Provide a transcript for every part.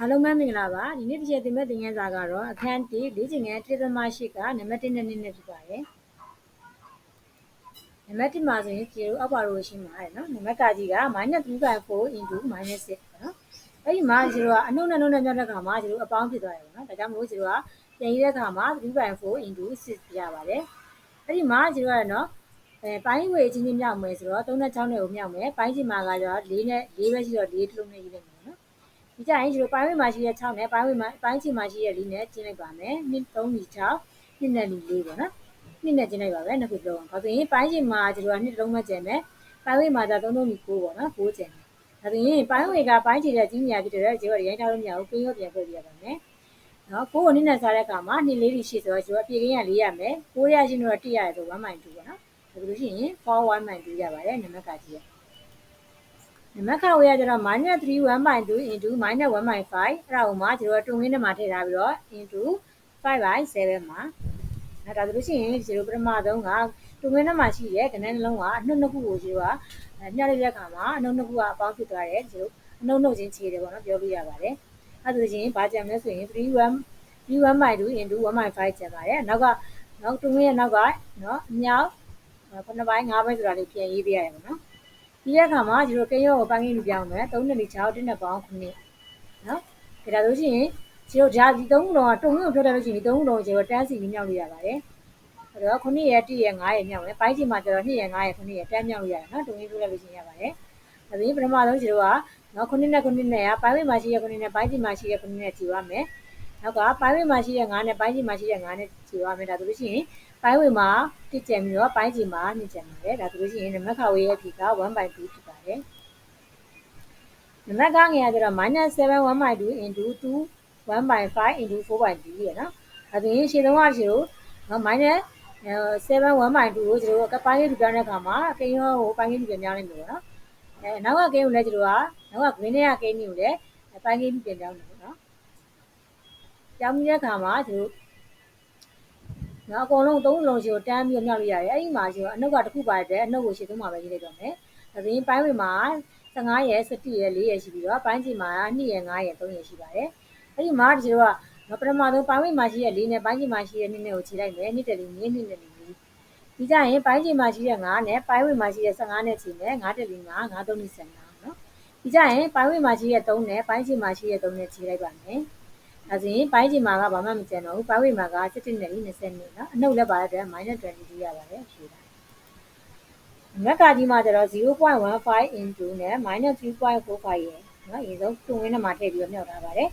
အားလုံးပဲမင်္ဂလာပါဒီနေ့တစ်ချက်သင်မဲ့သင်ခန်းစာကတော့အခန်း1လေ့ကျင့်ခန်း1.8ကနံပါတ်1နဲ့2နဲ့ဖြစ်ပါတယ်နံပါတ်1မှာဆိုရင်ကျေတို့အောက်ပါလို့ရှိမှာရယ်နော်နံပါတ်ကကြီးက -3.4 into -6 ပေါ့နော်အဲ့ဒီမှာကျေတို့ကအနှုတ်နဲ့နှုတ်နဲ့ညှတဲ့ခါမှာကျေတို့အပေါင်းဖြစ်သွားတယ်ပေါ့နော်ဒါကြောင့်မို့ကျေတို့ကပြန်ရေးတဲ့ခါမှာ3.4 into 6ပြရပါတယ်အဲ့ဒီမှာကျေတို့ကနော်အဲပိုင်းဝေချင်းချင်းမြောက်မယ်ဆိုတော့3နဲ့6နဲ့ကိုမြောက်မယ်ပိုင်းချင်းမှာကကျတော့4နဲ့4ပဲရှိတော့4တစ်လုံးနဲ့ရေးလိုက်မယ်နော် ဒီကြရင်ဒီလိုပိုင်းဝေမှာရှိတဲ့6နဲ့ပိုင်းဝေမှာပိုင်းချင်းမှာရှိတဲ့4နဲ့ကျင်းလိုက်ပါမယ်2 3 4 6 2နဲ့4ပေါ့နော်2နဲ့ကျင်းလိုက်ပါပဲနှစ်ခုလုံး။ဒါဆိုရင်ပိုင်းချင်းမှာကျတို့က2လုံးမှကျန်မယ်ပိုင်းဝေမှာကျ3 3 9ပေါ့နော်9ကျန်တယ်။ဒါဆိုရင်ပိုင်းဝေကပိုင်းချီတဲ့ကြီးမြာဖြစ်တဲ့ကျတို့ရိုင်းထားလို့မရဘူးပြင်းရောပြန်ဖွဲ့ပြရပါမယ်။နော်ကိုကိုနည်းနဲ့စားတဲ့အခါမှာ2လေးတွေရှိဆိုတော့ကျတို့အပြေကင်းရ4ရမယ်။9ရရှိတော့1ရတယ်ဆို1.2ပေါ့နော်။ဒါလို့ရှိရင်4 1.2ရပါတယ်နံပါတ်ကကြီးရ။ နံပါတ်ခဝေးကကျတော့ -3 1.2 into -1.5 အဲ့ဒါကိုမှကျတော့တွန်းရင်းထဲမှာထည့်ထားပြီးတော့ into 5/7မှာအဲ့ဒါဆိုလို့ရှိရင်ကျတို့ပထမဆုံးကတွန်းရင်းထဲမှာရှိတဲ့ကဏ္ဍနှလုံးကအနှုတ်နှစ်ခုကိုကျတို့ကညှလိုက်တဲ့အခါမှာအနှုတ်နှစ်ခုကအပေါင်းဖြစ်သွားတယ်ကျတို့အနှုတ်နှုတ်ချင်းခြေတယ်ပေါ့နော်ပြောလို့ရပါတယ်အဲ့ဒါဆိုရင်ဘာကြံမလဲဆိုရင်3 1 3 1/2 into 1.5ကျန်ပါတယ်နောက်ကနောက်တွန်းရင်းရဲ့နောက်ကနော်အမြောက်9ပိုင်း5ပိုင်းဆိုတာလေးပြန်ရေးပေးရတယ်ပေါ့နော် ပြီးတဲ့အခါမှာဒီလိုကိန်းရောကိုပိုင်းကိန်းလူပြောင်းမယ်3နဲ့6 1နဲ့ပေါင်း9နော်ဒါဆိုရှင်ဒီလိုဓာတ်ဒီ3ခုလုံးကတုံ့ကိုပြောတယ်လို့ရှိရင်ဒီ3ခုလုံးကိုကျွန်တော်တန်းစီပြီးမြောက်လို့ရပါတယ်အဲ့တော့9ရဲ့1ရဲ့9ရဲ့မြောက်မယ်ပိုင်းချိန်မှာကျတော့2ရဲ့9ရဲ့9ရဲ့တန်းမြောက်လို့ရတယ်နော်တုံ့ကိုပြောတယ်လို့ရှိရင်ရပါတယ်ဒါဆိုရင်ပထမဆုံးကျွန်တော်ကနော်9နဲ့9နဲ့ကပိုင်းဝေးမှာရှိတဲ့9နဲ့ပိုင်းချိန်မှာရှိတဲ့9နဲ့ကြည့်ရမယ်နောက်ကပိုင်းဝေးမှာရှိတဲ့9နဲ့ပိုင်းချိန်မှာရှိတဲ့9နဲ့ကြည့်ရမယ်ဒါဆိုလို့ရှိရင် ပိုင်းဝေမှာတစ်ကျန်ပြီးတော့ပိုင်းချိန်မှာနှစ်ကျန်ပါတယ်ဒါဆိုလို့ရှိရင်နံပါတ်ခါဝေးရဲ့ဖြေက1/2ဖြစ်ပါတယ်နံပါတ်ကငယ်ရကြတော့ -7 1/2 into 2 1/5 into 4/3ရနော်ဒါဆိုရင်ရှင်းသုံးကရှင်းလို့နော် minus 7 1/2ကိုကျွန်တော်ကပိုင်းလေးထူပြောင်းတဲ့အခါမှာအကိန်းရောဟိုပိုင်းလေးထူပြန်ပြောင်းလိုက်မယ်ပေါ့နော်အဲနောက်ကကိန်းကိုလည်းကျွန်တော်ကနောက်က green နဲ့ကကိန်းကိုလည်းပိုင်းလေးထူပြန်ပြောင်းတယ်ပေါ့နော်ပြောင်းပြီးတဲ့အခါမှာကျွန်တော် နော်အကုန်လုံးသုံးလုံးရှိကိုတန်းပြီးမြောက်လို့ရတယ်အဲ့ဒီမှာရှိတော့အနှုတ်ကတစ်ခုပါတဲ့အနှုတ်ကိုရှင်းသုံးမှာပဲရေးလိုက်တော့မယ်ဒါဆိုရင်ပိုင်းဝင်မှာ15ရက်17ရက်4ရက်ရှိပြီးတော့ပိုင်းချိန်မှာ2ရက်5ရက်3ရက်ရှိပါတယ်အဲ့ဒီမှာဒီလိုကပထမဆုံးပိုင်းဝင်မှာရှိတဲ့4နဲ့ပိုင်းချိန်မှာရှိတဲ့2နဲ့ကိုခြေလိုက်မယ်2တက်လေး2 2နဲ့4ဒီကြရင်ပိုင်းချိန်မှာရှိတဲ့9နဲ့ပိုင်းဝင်မှာရှိတဲ့15နဲ့ခြေမယ်9တက်လေး9 9 3နဲ့15နော်ဒီကြရင်ပိုင်းဝင်မှာရှိတဲ့3နဲ့ပိုင်းချိန်မှာရှိတဲ့3နဲ့ခြေလိုက်ပါမယ် အဲဆိုရင်ပိုင်းချိန်မှာကဘာမှမကျန်တော့ဘူးပိုင်းဝင်မှာက17နဲ့20နဲ့နော်အနှုတ်လည်းပါတဲ့အတွက် -22 ရပါတယ်ဖြေတာမက်ကကြီးမှာကျတော့0.15 into နဲ့ -3.45 ရယ်နော်အရင်ဆုံးတွင်ဝင်းထဲမှာထည့်ပြီးတော့မြောက်ထားပါတယ်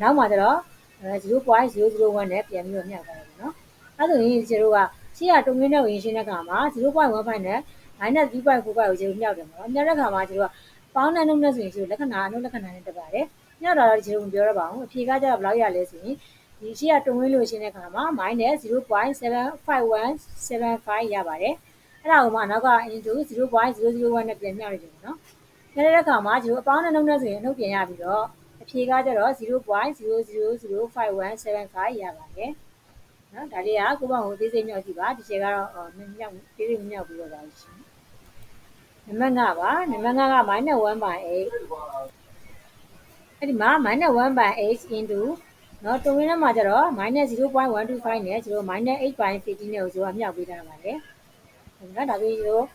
နောက်မှာကျတော့0.001နဲ့ပြန်ပြီးတော့မြောက်ထားတယ်နော်အဲ့ဒါဆိုရင်ကျတို့ကရှေ့ကတွင်ဝင်းထဲကိုရင်ရှင်းတဲ့အခါမှာ0.15နဲ့ -3.45 ကိုကျတို့မြောက်တယ်ပေါ့နော်မြောက်တဲ့အခါမှာကျတို့ကပေါင်းတဲ့နှုတ်နဲ့ဆိုရင်ကျတို့လက္ခဏာအနှုတ်လက္ခဏာနဲ့တက်ပါတယ် မြောက်တာတော့ကျတို့မပြောရပါဘူးအဖြေကကျတော့ဘယ်လောက်ရလဲဆိုရင်ဒီရှေ့ကတွင်ဝင်းလို့ရှင်းတဲ့အခါမှာ -0.75175 ရပါတယ်အဲ့ဒါကိုမှနောက်က into 0.001နဲ့ပြန်မြောက်နေတယ်နော်။ဒါတဲ့အခါမှာဒီလိုအပေါင်းနဲ့နှုတ်နဲ့ဆိုရင်နှုတ်ပြန်ရပြီးတော့အဖြေကကျတော့0.0005175ရပါတယ်။နော်ဒါလေးကကိုပေါ့ကိုသေးစိတ်မြောက်ကြည့်ပါဒီချက်ကတော့မြောက်သေးစိတ်မြောက်ပြီးတော့ပါရှင်။နံပါတ်5ပါနံပါတ်5က -1/8 အဲ့ဒီမှာ -1/8 into နော်တွင်းထဲမှာကျတော့ -0.125 နဲ့ကျတော့ -8.50 နဲ့ကိုကျတော့မြောက်ပေးထားပါတယ်။နော်ဒါပြီးတော့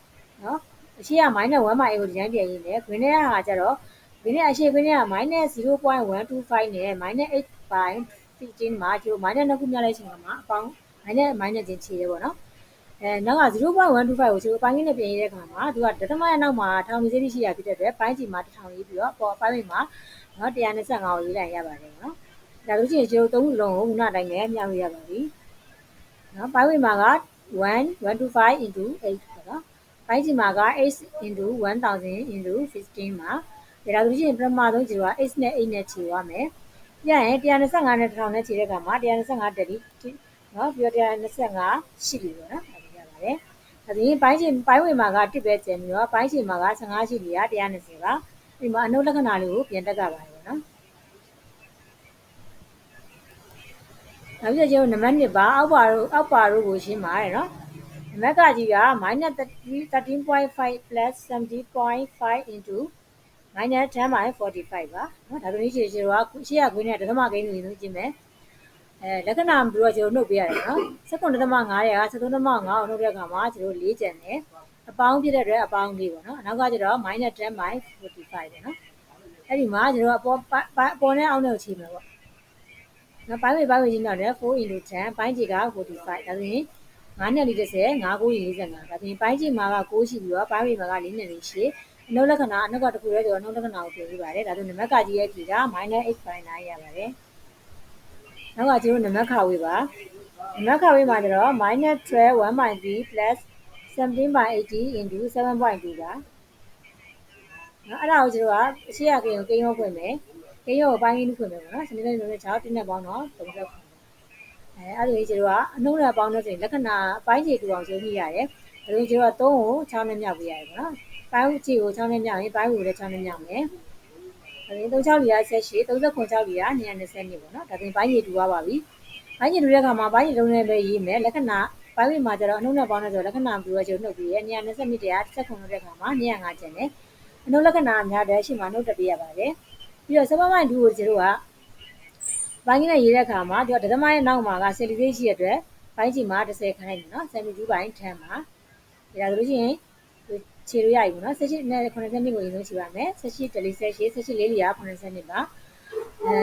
နော်အရှိက minus 1 by a ကိုဒီတိုင်းပြန်ရင်းတယ် green နဲ့ဟာကျတော့ green နဲ့အရှိ green နဲ့က minus 0.125နဲ့ minus 8 by 15မှာကျိုး minus နှစ်ခုမြလိုက်ချိန်မှာအပေါင်း minus minus ချင်းခြေတယ်ပေါ့နော် အဲနောက်က0.125ကိုကျိုးအပိုင်းကြီးနဲ့ပြင်ရတဲ့အခါမှာသူကဒသမရဲ့နောက်မှာထောင်မီစေးရှိရဖြစ်တဲ့အတွက်ပိုင်းကြီးမှာ1000ရေးပြီးတော့ပေါ်ပိုင်းမိမှာနော်125ကိုရေးလိုက်ရပါတယ်နော်ဒါလို့ရှိရင်ကျိုးသုံးလုံးကိုခုနအတိုင်းပဲမြောက်ရပါပြီနော်ပိုင်းမိမှာက1 125 into 8ပေါ့နော်။ပိုင်းစီမှာက8 into 1000 into 15မှာဒါဒါဆိုရင်ပထမဆုံးခြေက8နဲ့8နဲ့ခြေရမယ်။ပြရင်125နဲ့1000နဲ့ခြေတဲ့အခါမှာ125တက်ပြီနော်ပြီးတော့125ရှိပြီပေါ့နော်။ဒါ ပြရပါတယ်။ဒါဆိုရင်ပိုင်းချိန်ပိုင်းဝင်မှာက1ပဲကျန်ပြီးတော့ပိုင်းချိန်မှာက15ရှိပြီက120ပါ။ဒီမှာအနုလက္ခဏာလေးကိုပြန်တက်ကပါတယ်ပေါ့နော်။နောက်ပြီးတော့ကျွန်တော်နံပါတ်1ပါအောက်ပါတို့အောက်ပါတို့ကိုရှင်းပါတယ်နော်နံပါတ်ကကြီးက -13.5 plus 70.5 into minus 10 by 45ပါနော်ဒါဆိုရင်ခြေတို့ကရှေ့ကခွင်းနဲ့ဒသမကိန်းကိုရင်ဆုံးကြည့်မယ် အဲလက္ခဏာပြီးတော့ကျွန်တော်နှုတ်ပေးရတယ်နော်19ဒသမ9ရဲ့က73ဒသမ9ကိုနှုတ်တဲ့အခါမှာကျွန်တော်၄ကျန်တယ်အပေါင်းပြတဲ့အတွက်အပေါင်းလေးပေါ့နော်အနောက်ကကျတော့ minus 10 by 45ပဲနော်အဲ့ဒီမှာကျွန်တော်အပေါ်အပေါ်နဲ့အောက်နဲ့ကိုချိန်မယ်ပေါ့နော်ပိုင်းဝေပိုင်းဝေချင်းတော့လည်း4 into 10ပိုင်းကြီးက45ဒါဆိုရင်9နဲ့40 9 9 45ဒါဆိုရင်ပိုင်းကြီးမှာက6ရှိပြီးတော့ပိုင်းဝေမှာက4နဲ့4ရှိအနှုတ်လက္ခဏာအနှုတ်ကတစ်ခုရဲဆိုတော့အနှုတ်လက္ခဏာကိုပြင်ပြပါတယ်ဒါဆိုနံပါတ်ကကြီးရဲ့ကြီးက -8.9 ရပါတယ် နောက်ကကျွန်တော်နံပါတ်ခါဝေးပါနံပါတ်ခါဝေးမှာကျတော့ -12 1.3 17 by 80 into 7.2ပါနော်အဲ့ဒါကိုကျွန်တော်ကအရှိရကိန်းကိုကိန်းရောဖွင့်မယ်ကိန်းရောကိုပိုင်းရင်းဖွင့်မယ်ပေါ့နော်စနေနေ့လိုနဲ့6တင်းနဲ့ပေါင်းတော့30ခုအဲအဲ့လိုကျွန်တော်ကအနှုတ်နဲ့ပေါင်းတော့ဆိုရင်လက္ခဏာအပိုင်းခြေတူအောင်ရှင်းပြရတယ်ဒါလိုကျွန်တော်က3ကို6နဲ့မြောက်ပြရတယ်ပေါ့နော်ပိုင်းခြေကို6နဲ့မြောက်ရင်ပိုင်းကိုလည်း6နဲ့မြောက်မယ် ဒါရင်36လီယာဆက်ရှိ39လီယာ220နှစ်ပေါ့နော်ဒါပြင်ပိုင်းခြေတူသွားပါပြီပိုင်းခြေတူတဲ့အခါမှာပိုင်းခြေလုံးနဲ့ပဲရေးမယ်လက္ခဏာပိုင်းဝေမှာကျတော့အနှုတ်နဲ့ပေါင်းတဲ့ဆိုလက္ခဏာပြီးတော့ကျွန်တော်နှုတ်ပြီးရ220နှစ်တရားတစ်ချက်ခုနှုတ်တဲ့အခါမှာ205ကျန်တယ်အနှုတ်လက္ခဏာအများတဲ့ရှိမှနှုတ်တက်ပြရပါတယ်ပြီးတော့စပမိုင်းဒူကိုကျွန်တော်ကဘိုင်းကြီးနဲ့ရေးတဲ့အခါမှာဒီဒသမရဲ့နောက်မှာကဆယ်လီသေးရှိရတဲ့ဘိုင်းကြီးမှာ30ခန့်နေနော်72ဘိုင်း10မှာဒါဆိုလို့ရှိရင် ခြေလို့ရပြီပေါ့နော်18နဲ့90နှစ်ကိုရင်ဆုံးခြေပါမယ်18တလီ18 18လေးလီယာ90နှစ်ပါအဲ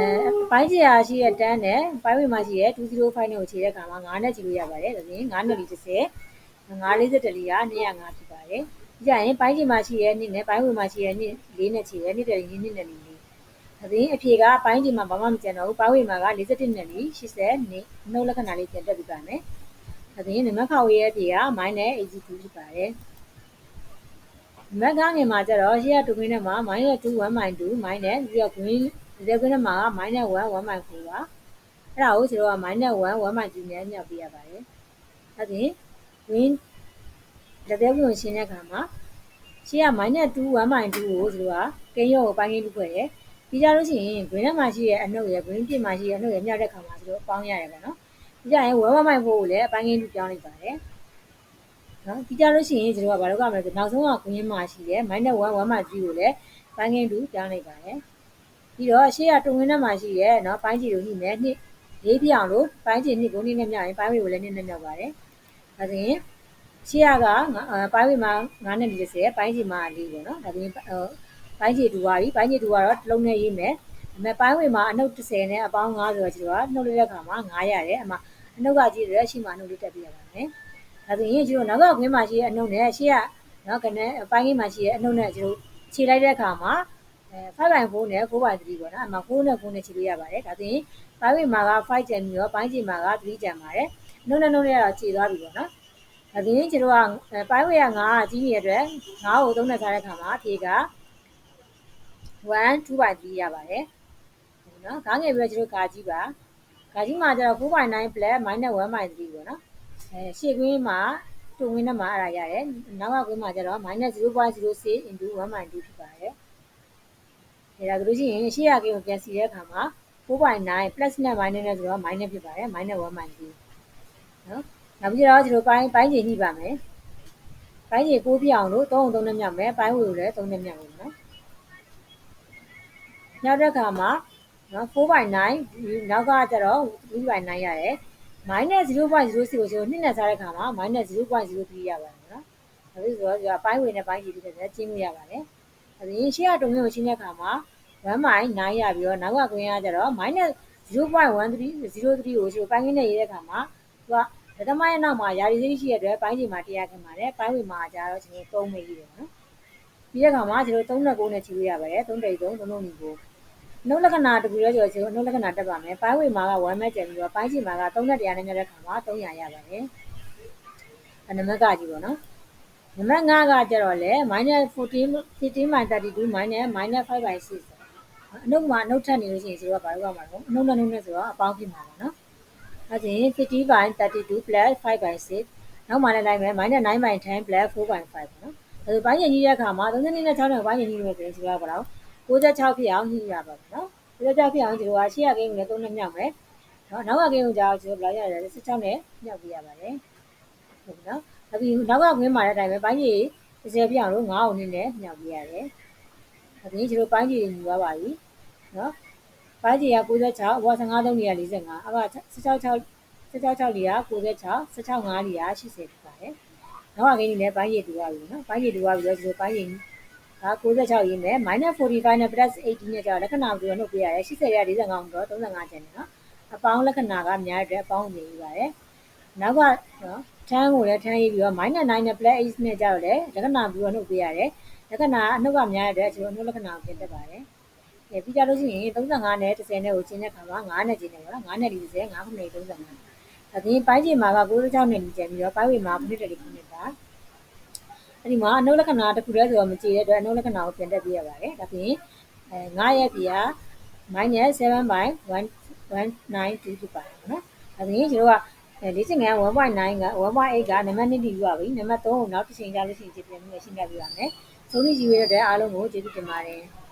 ဘိုင်းကြီးရာရှိတဲ့တန်းနဲ့ဘိုင်းဝေမှာရှိတဲ့205နဲ့ကိုခြေတဲ့အခါမှာ9နဲ့ခြေလို့ရပါတယ်ဒါဆိုရင်9နဲ့လီ30 940တလီယာ205ဖြစ်ပါတယ်ကြရင်ပိုင်းချိန်မှာရှိရဲနှစ်နဲ့ပိုင်းဝင်မှာရှိရဲနှစ်လေးနဲ့ချီရဲနှစ်တယ်နှစ်နဲ့လေးလေးအပြင်အဖြေကပိုင်းချိန်မှာဘာမှမကျန်တော့ဘူးပိုင်းဝင်မှာက41နဲ့လေး80နှစ်နှုတ်လက္ခဏာလေးပြန်တက်ပြီးပါမယ်အပြင်နမခါဝေးရဲ့အဖြေက -82 ဖြစ်ပါတယ် မက်ကားငယ်မှာကျတော့ရှေ့ကတူကွင်းထဲမှာ -2 1.2ပြီးတော့ green ဒီကွင်းထဲမှာ -1 1.4ပါအဲ့ဒါကိုကျွန်တော်က -1 1.2နဲ့မြောက်ပြရပါတယ်အပြင် green လက်သေးဝင်ရှင်းတဲ့အခါမှာရှေ့က -2 1.2ကိုသူကကိန်းရောကိုပိုင်းကိန်းလုပ်ခဲ့တယ်ပြီးကြလို့ရှိရင် green ထဲမှာရှိတဲ့အနှုတ်ရယ် green ပြစ်မှာရှိတဲ့အနှုတ်ရယ်မြောက်တဲ့အခါမှာသူတို့ပေါင်းရတယ်ပေါ့နော်ပြီးကြရင်1 1.4ကိုလည်းအပိုင်းကိန်းလုပ်ပြောင်းလိုက်ပါတယ် နော်ပြီးကြလို့ရှိရင်ကျွန်တော်ကဘာလုပ်ရမလဲဆိုနောက်ဆုံးကကွင်းမှာရှိတယ် minus 1 1 3ကိုလည်း binding 2ပြောင်းလိုက်ပါတယ်ပြီးတော့ရှေ့ကတွင်းထဲမှာရှိတယ်နော်ပိုင်းချီကိုညှိမယ်နှစ်လေးပြောင်းလို့ပိုင်းချီနှစ်ကိုနှစ်နဲ့မြောက်ရင်ပိုင်းဝေကိုလည်းနှစ်နဲ့မြောက်ပါတယ်ဒါဆိုရင်ရှေ့ကပိုင်းဝေမှာ9နဲ့40ပိုင်းချီမှာ4ပေါ့နော်ဒါဆိုရင်ပိုင်းချီတူပါပြီပိုင်းချီတူကတော့တစ်လုံးနဲ့ရေးမယ်အမေပိုင်းဝေမှာအနှုတ်30နဲ့အပေါင်း9ဆိုတော့ကျွန်တော်ကနှုတ်လိုက်တဲ့အခါမှာ9ရတယ်အမအနှုတ်ကကြည့်ရတဲ့ရှိမှနှုတ်လေးတက်ပြရပါမယ် ဒါဆိုရင်ကျွန်တော်နောက်ကခွင်းမှာရှိတဲ့အနှုတ်နဲ့ရှေ့ကနော်ကနေပိုင်းကြီးမှာရှိတဲ့အနှုတ်နဲ့ကျွန်တော်ခြေလိုက်တဲ့အခါမှာအဲ5.4နဲ့4.3ပေါ့နော်အမှ4နဲ့4နဲ့ခြေလို့ရပါတယ်ဒါဆိုရင်ပိုင်းဝေမှာက5ကျန်ပြီးတော့ပိုင်းချီမှာက3ကျန်ပါတယ်နှုတ်နဲ့နှုတ်နဲ့ကတော့ခြေသွားပြီပေါ့နော်ဒါပြင်ကျွန်တော်ကပိုင်းဝေက9ကကြီးနေတဲ့အတွက်9ကို3နဲ့စားတဲ့ခါမှာဖြေက1 2.3ရပါတယ်နော်ခေါင်းငယ်ပြီးတော့ကျွန်တော်ကာကြီးပါကာကြီးမှာကျတော့4.9 plus -1.3 ပေါ့နော် အဲရှေ့ကွင်းမှာတူဝင်းနဲ့မှာအဲ့ဒါရတယ်နောက်ကကွင်းမှာကျတော့ -0.06 into 1.2ဖြစ်ပါတယ်ဒါဒါဆိုလို့ရှိရင်ရှေ့ရကိန်းကိုပြန်စီတဲ့အခါမှာ4.9 plus နဲ့ minus နဲ့ဆိုတော့ minus ဖြစ်ပါတယ် minus 1.2နော်နောက်ပြီးတော့ကျွန်တော်ပိုင်းပိုင်းချိန်ညှိပါမယ်ပိုင်းချိန်6ပြအောင်လို့3အောင်3နဲ့မြောက်မယ်ပိုင်းဝေကိုလည်း3နဲ့မြောက်မယ်နော်နောက်တစ်ခါမှာနော်4/9နောက်ကကျတော့3/9 ရတယ် -0.06 ကိုကျွန်တော်နှစ်နဲ့စားတဲ့ခါမှာ -0.03 ရပါတယ်နော်ဒါဖြစ်ဆိုတော့ဒီကပိုင်းဝေနဲ့ပိုင်းကြီးဖြစ်တဲ့ကျင်းလို့ရပါတယ်အဲဒါရင်ရှေ့ကတုံးမျိုးရှင်းတဲ့ခါမှာ1/9ရပြီးတော့နောက်ကကွင်းကကျတော့ -0.1303 ကိုကျွန်တော်ပိုင်းကင်းနဲ့ရေးတဲ့ခါမှာသူကဒသမရဲ့နောက်မှာယာရီစိရှိရတဲ့ပိုင်းချိန်မှာတရားခင်ပါတယ်ပိုင်းဝေမှာကျတော့ကျွန်တော်3မိရေးတယ်နော်ပြီးတဲ့ခါမှာကျွန်တော်3နဲ့9နဲ့ခြေလို့ရပါတယ်3တိတ်3 3လုံးညီကို နှုတ်လက္ခဏာတကူလဲကျော်ကျွန်တော်နှုတ်လက္ခဏာတက်ပါမယ်ပိုင်းဝေမှာက1မဲ့ကျန်ပြီးတော့ပိုင်းချိန်မှာက3နဲ့တရားနဲ့ညတဲ့ခါမှာ300ရပါတယ်အနမကကြီးပေါ့နော်နံပါတ်5ကကျတော့လေ -14 15 32 -5/6 အနှုတ်မှာအနှုတ်ထက်နေလို့ရှိရင်ဆိုတော့ဘာလို့ရမှာလဲအနှုတ်နဲ့နှုတ်နဲ့ဆိုတော့အပေါင်းဖြစ်မှာပါနော်အဲဒါရင်50 by 32 plus 5 by 6နောက်မှလည်းလိုက်မယ် -9 by 10 plus 4 by 5ပေါ့နော်အဲဒါပိုင်းရင်ကြီးတဲ့အခါမှာ32နဲ့6နဲ့ပိုင်းရင်ကြီးလို့ဆိုရင်ဆိုတော့ဘာလို့ 66ဖြစ်အောင်ညှိရပါဘူးနော်66ဖြစ်အောင်ဒီလိုကရှေ့ရကိန်းကိုလည်း3နဲ့မြောက်မယ်နော်နောက်ကကိန်းကိုကြာအောင်ကျွန်တော်ဘယ်လောက်ရတယ်16နဲ့မြောက်ပြရပါတယ်ဟုတ်ပြီနော်အခုနောက်ကခွင်းမာတဲ့အတိုင်းပဲပိုင်းကြီး30ပြအောင်လို့9အောင်နည်းနဲ့မြောက်ပြရတယ်ဒါပြင်ကျွန်တော်ပိုင်းကြီးတွေညီသွားပါပြီနော်ပိုင်းကြီးက96အပေါ်15သုံးနေရ45အက16 16 6လီယာ96 16 5လီယာ80ဖြစ်ပါတယ်နောက်ကကိန်းကြီးလည်းပိုင်းကြီးတူသွားပြီနော်ပိုင်းကြီးတူသွားပြီဆိုတော့ပိုင်းကြီး ဒါ96ရင်းနဲ့ -45 နဲ့ plus 80နဲ့ကြာလက္ခဏာတူနှုတ်ပေးရတယ်80ရ45အောင်တော့35ကျန်တယ်နော်အပေါင်းလက္ခဏာကများတဲ့အတွက်အပေါင်းနေယူပါတယ်နောက်ကနော်ထန်းကိုလည်းထန်းရေးပြီးတော့ -9 နဲ့ plus 8နဲ့ကြာတော့လေလက္ခဏာပြီးတော့နှုတ်ပေးရတယ်လက္ခဏာအနှုတ်ကများတဲ့အတွက်ကျွန်တော်အနှုတ်လက္ခဏာကိုပြင်တတ်ပါတယ်။အဲပြီးကြလို့ရှိရင်35နဲ့30နဲ့ကိုကျင်းတဲ့ခါမှာ9နဲ့ကျင်းတယ်ပေါ့နော်9နဲ့40 9ခုနဲ့35။ဒါပြင်ပိုင်းချိန်မှာက96နဲ့ကျင်းပြီးတော့ပိုင်းဝေမှာခုနှစ်တည်းခုနှစ်တာ။ အဲဒီမှာအနှုတ်လက္ခဏာတစ်ခုတည်းဆိုတော့မကြည့်တဲ့အတွက်အနှုတ်လက္ခဏာကိုပြင်တတ်ပြရပါတယ်။ဒါပြင်အဲ9ရဲ့ပြာ -7 by 192ဖြစ်ပါတယ်နော်။ဒါပြင်ကျွန်တော်ကအဲလေ့ကျင့်ခန်း1.9က1.8ကနံပါတ်2တည်ယူပါပြီ။နံပါတ်3ကိုနောက်တစ်ချိန်ကြာလို့ရှိရင်ကြည့်ပြန်ပြီးရှင်းပြပြပါမယ်။ဆုံးဖြတ်ယူရတဲ့အားလုံးကိုကျေးဇူးတင်ပါတယ်။